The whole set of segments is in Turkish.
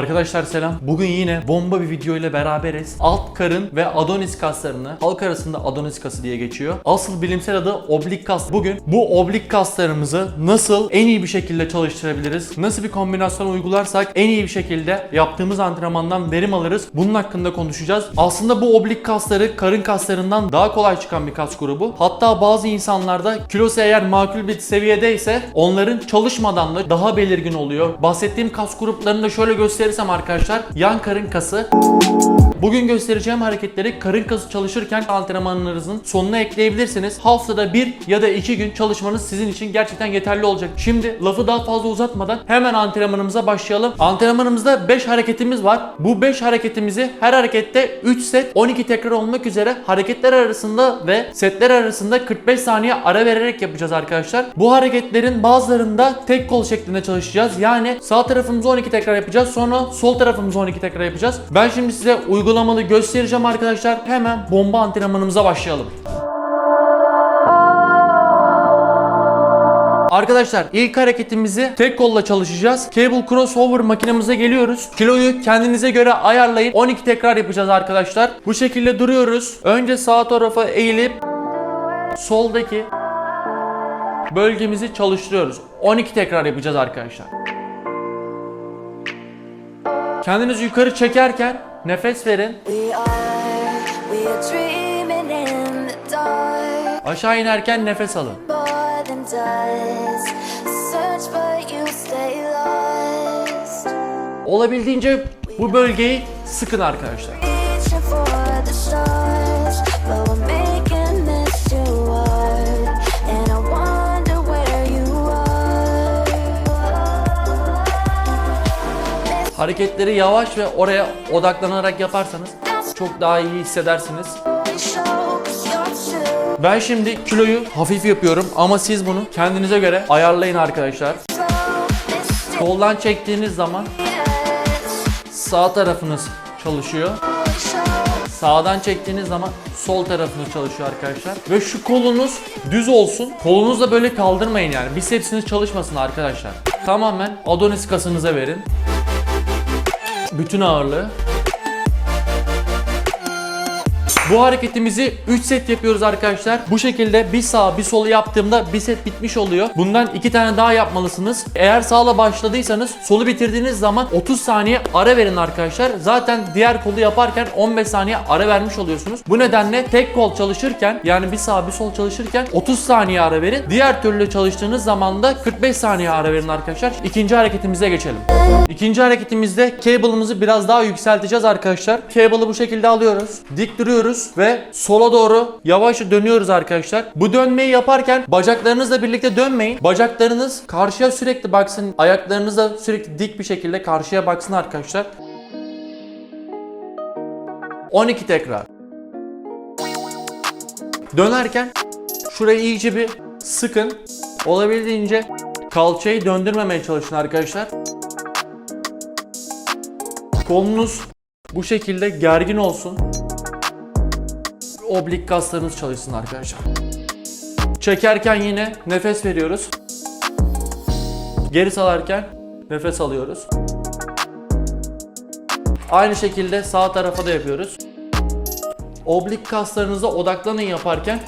Arkadaşlar selam. Bugün yine bomba bir video ile beraberiz. Alt karın ve adonis kaslarını, halk arasında adonis kası diye geçiyor. Asıl bilimsel adı oblik kas. Bugün bu oblik kaslarımızı nasıl en iyi bir şekilde çalıştırabiliriz? Nasıl bir kombinasyon uygularsak en iyi bir şekilde yaptığımız antrenmandan verim alırız? Bunun hakkında konuşacağız. Aslında bu oblik kasları karın kaslarından daha kolay çıkan bir kas grubu. Hatta bazı insanlarda kilosu eğer makul bir seviyedeyse onların çalışmadan da daha belirgin oluyor. Bahsettiğim kas gruplarını da şöyle gösterirsem arkadaşlar yan karın kası Bugün göstereceğim hareketleri karın kası çalışırken antrenmanlarınızın sonuna ekleyebilirsiniz. Haftada bir ya da iki gün çalışmanız sizin için gerçekten yeterli olacak. Şimdi lafı daha fazla uzatmadan hemen antrenmanımıza başlayalım. Antrenmanımızda 5 hareketimiz var. Bu 5 hareketimizi her harekette 3 set 12 tekrar olmak üzere hareketler arasında ve setler arasında 45 saniye ara vererek yapacağız arkadaşlar. Bu hareketlerin bazılarında tek kol şeklinde çalışacağız. Yani sağ tarafımızı 12 tekrar yapacağız. Sonra sol tarafımızı 12 tekrar yapacağız. Ben şimdi size uygulamalı göstereceğim arkadaşlar. Hemen bomba antrenmanımıza başlayalım. Arkadaşlar ilk hareketimizi tek kolla çalışacağız. Cable crossover makinemize geliyoruz. Kiloyu kendinize göre ayarlayın. 12 tekrar yapacağız arkadaşlar. Bu şekilde duruyoruz. Önce sağ tarafa eğilip soldaki bölgemizi çalıştırıyoruz. 12 tekrar yapacağız arkadaşlar. Kendinizi yukarı çekerken nefes verin. Aşağı inerken nefes alın. Olabildiğince bu bölgeyi sıkın arkadaşlar. Hareketleri yavaş ve oraya odaklanarak yaparsanız çok daha iyi hissedersiniz. Ben şimdi kiloyu hafif yapıyorum ama siz bunu kendinize göre ayarlayın arkadaşlar. Koldan çektiğiniz zaman sağ tarafınız çalışıyor. Sağdan çektiğiniz zaman sol tarafınız çalışıyor arkadaşlar. Ve şu kolunuz düz olsun. Kolunuzu da böyle kaldırmayın yani. Bisepsiniz çalışmasın arkadaşlar. Tamamen adonis kasınıza verin. Bütün ağırlığı. Bu hareketimizi 3 set yapıyoruz arkadaşlar. Bu şekilde bir sağ bir solu yaptığımda bir set bitmiş oluyor. Bundan 2 tane daha yapmalısınız. Eğer sağla başladıysanız solu bitirdiğiniz zaman 30 saniye ara verin arkadaşlar. Zaten diğer kolu yaparken 15 saniye ara vermiş oluyorsunuz. Bu nedenle tek kol çalışırken yani bir sağ bir sol çalışırken 30 saniye ara verin. Diğer türlü çalıştığınız zaman da 45 saniye ara verin arkadaşlar. İkinci hareketimize geçelim. İkinci hareketimizde cable'ımızı biraz daha yükselteceğiz arkadaşlar. Cable'ı bu şekilde alıyoruz. Dik duruyoruz ve sola doğru yavaşça dönüyoruz arkadaşlar. Bu dönmeyi yaparken bacaklarınızla birlikte dönmeyin. Bacaklarınız karşıya sürekli baksın. Ayaklarınız da sürekli dik bir şekilde karşıya baksın arkadaşlar. 12 tekrar. Dönerken şurayı iyice bir sıkın. Olabildiğince kalçayı döndürmemeye çalışın arkadaşlar. Kolunuz bu şekilde gergin olsun. Oblik kaslarınız çalışsın arkadaşlar. Çekerken yine nefes veriyoruz. Geri salarken nefes alıyoruz. Aynı şekilde sağ tarafa da yapıyoruz. Oblik kaslarınıza odaklanın yaparken.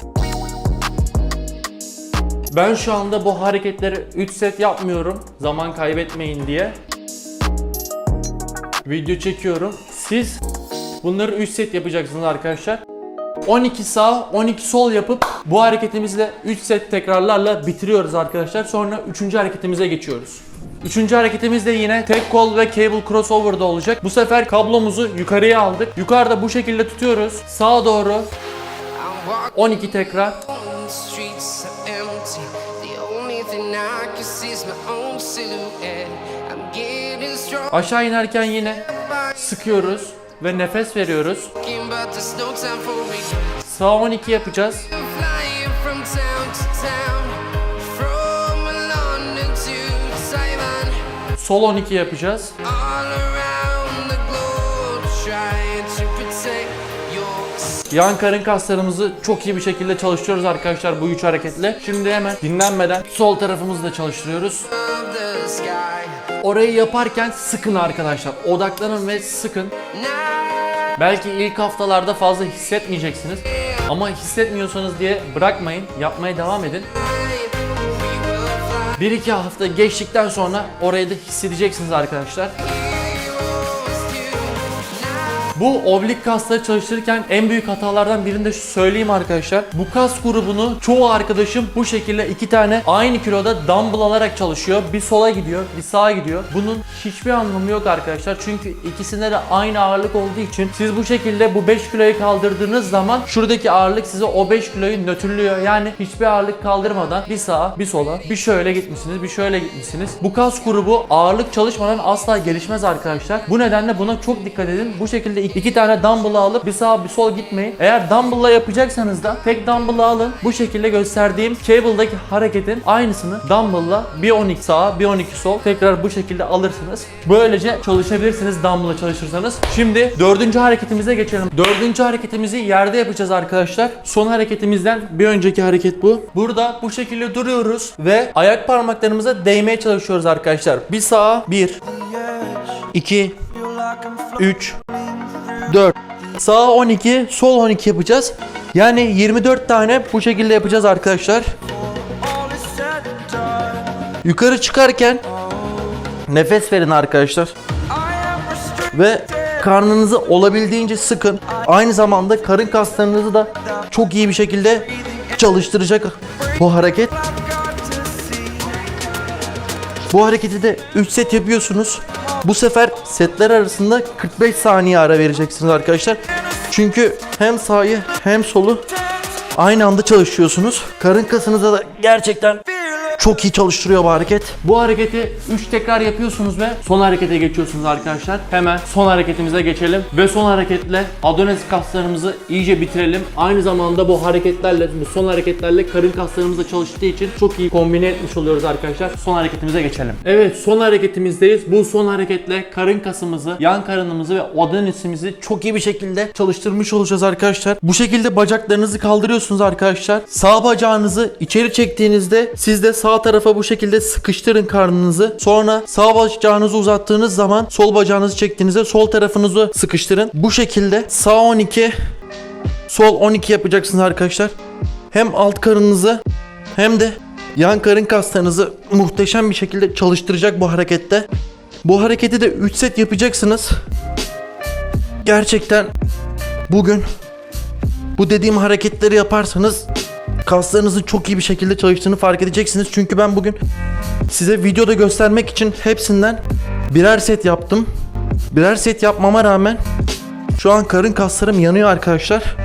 Ben şu anda bu hareketleri 3 set yapmıyorum. Zaman kaybetmeyin diye video çekiyorum. Siz bunları 3 set yapacaksınız arkadaşlar. 12 sağ, 12 sol yapıp bu hareketimizle 3 set tekrarlarla bitiriyoruz arkadaşlar. Sonra 3. hareketimize geçiyoruz. Üçüncü hareketimiz de yine tek kol ve cable crossover'da olacak. Bu sefer kablomuzu yukarıya aldık. Yukarıda bu şekilde tutuyoruz. Sağa doğru I'm walking 12 tekrar. Aşağı inerken yine sıkıyoruz ve nefes veriyoruz. Sağ 12 yapacağız. Sol 12 yapacağız. Yan karın kaslarımızı çok iyi bir şekilde çalıştırıyoruz arkadaşlar bu üç hareketle. Şimdi hemen dinlenmeden sol tarafımızı da çalıştırıyoruz. orayı yaparken sıkın arkadaşlar. Odaklanın ve sıkın. Belki ilk haftalarda fazla hissetmeyeceksiniz. Ama hissetmiyorsanız diye bırakmayın. Yapmaya devam edin. Bir iki hafta geçtikten sonra orayı da hissedeceksiniz arkadaşlar. Bu oblik kasları çalıştırırken en büyük hatalardan birini de söyleyeyim arkadaşlar. Bu kas grubunu çoğu arkadaşım bu şekilde iki tane aynı kiloda dumbbell alarak çalışıyor. Bir sola gidiyor, bir sağa gidiyor. Bunun hiçbir anlamı yok arkadaşlar. Çünkü ikisinde de aynı ağırlık olduğu için siz bu şekilde bu 5 kiloyu kaldırdığınız zaman şuradaki ağırlık size o 5 kiloyu nötrlüyor. Yani hiçbir ağırlık kaldırmadan bir sağa, bir sola, bir şöyle gitmişsiniz, bir şöyle gitmişsiniz. Bu kas grubu ağırlık çalışmadan asla gelişmez arkadaşlar. Bu nedenle buna çok dikkat edin. Bu şekilde iki tane dumbbell alıp bir sağa bir sol gitmeyin. Eğer dumbbell'la yapacaksanız da tek dumbbell'ı alın. Bu şekilde gösterdiğim cable'daki hareketin aynısını dumbbell'la bir 12 sağa bir 12 sol tekrar bu şekilde alırsınız. Böylece çalışabilirsiniz dumbbell'la çalışırsanız. Şimdi dördüncü hareketimize geçelim. Dördüncü hareketimizi yerde yapacağız arkadaşlar. Son hareketimizden bir önceki hareket bu. Burada bu şekilde duruyoruz ve ayak parmaklarımıza değmeye çalışıyoruz arkadaşlar. Bir sağa bir, iki, 3 4 Sağ 12, sol 12 yapacağız. Yani 24 tane bu şekilde yapacağız arkadaşlar. Yukarı çıkarken nefes verin arkadaşlar. Ve karnınızı olabildiğince sıkın. Aynı zamanda karın kaslarınızı da çok iyi bir şekilde çalıştıracak bu hareket. Bu hareketi de 3 set yapıyorsunuz. Bu sefer setler arasında 45 saniye ara vereceksiniz arkadaşlar. Çünkü hem sağı hem solu aynı anda çalışıyorsunuz. Karın kasınıza da gerçekten çok iyi çalıştırıyor bu hareket. Bu hareketi 3 tekrar yapıyorsunuz ve son harekete geçiyorsunuz arkadaşlar. Hemen son hareketimize geçelim ve son hareketle Adonis kaslarımızı iyice bitirelim. Aynı zamanda bu hareketlerle, bu son hareketlerle karın kaslarımız da çalıştığı için çok iyi kombine etmiş oluyoruz arkadaşlar. Son hareketimize geçelim. Evet son hareketimizdeyiz. Bu son hareketle karın kasımızı, yan karınımızı ve Adonis'imizi çok iyi bir şekilde çalıştırmış olacağız arkadaşlar. Bu şekilde bacaklarınızı kaldırıyorsunuz arkadaşlar. Sağ bacağınızı içeri çektiğinizde siz de sağ tarafa bu şekilde sıkıştırın karnınızı. Sonra sağ bacağınızı uzattığınız zaman sol bacağınızı çektiğinizde sol tarafınızı sıkıştırın. Bu şekilde sağ 12 sol 12 yapacaksınız arkadaşlar. Hem alt karınınızı hem de yan karın kaslarınızı muhteşem bir şekilde çalıştıracak bu harekette. Bu hareketi de 3 set yapacaksınız. Gerçekten bugün bu dediğim hareketleri yaparsanız kaslarınızın çok iyi bir şekilde çalıştığını fark edeceksiniz. Çünkü ben bugün size videoda göstermek için hepsinden birer set yaptım. Birer set yapmama rağmen şu an karın kaslarım yanıyor arkadaşlar.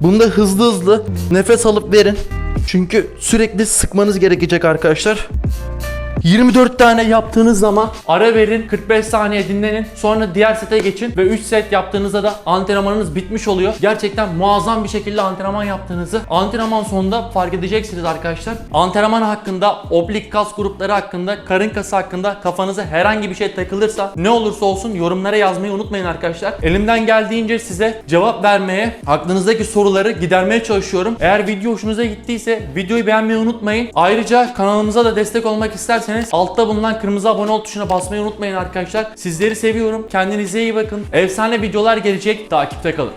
Bunda hızlı hızlı nefes alıp verin. Çünkü sürekli sıkmanız gerekecek arkadaşlar. 24 tane yaptığınız zaman ara verin 45 saniye dinlenin sonra diğer sete geçin ve 3 set yaptığınızda da antrenmanınız bitmiş oluyor. Gerçekten muazzam bir şekilde antrenman yaptığınızı antrenman sonunda fark edeceksiniz arkadaşlar. Antrenman hakkında, oblik kas grupları hakkında, karın kası hakkında kafanıza herhangi bir şey takılırsa ne olursa olsun yorumlara yazmayı unutmayın arkadaşlar. Elimden geldiğince size cevap vermeye, aklınızdaki soruları gidermeye çalışıyorum. Eğer video hoşunuza gittiyse videoyu beğenmeyi unutmayın. Ayrıca kanalımıza da destek olmak isterseniz altta bulunan kırmızı abone ol tuşuna basmayı unutmayın arkadaşlar. Sizleri seviyorum. Kendinize iyi bakın. Efsane videolar gelecek. Takipte kalın.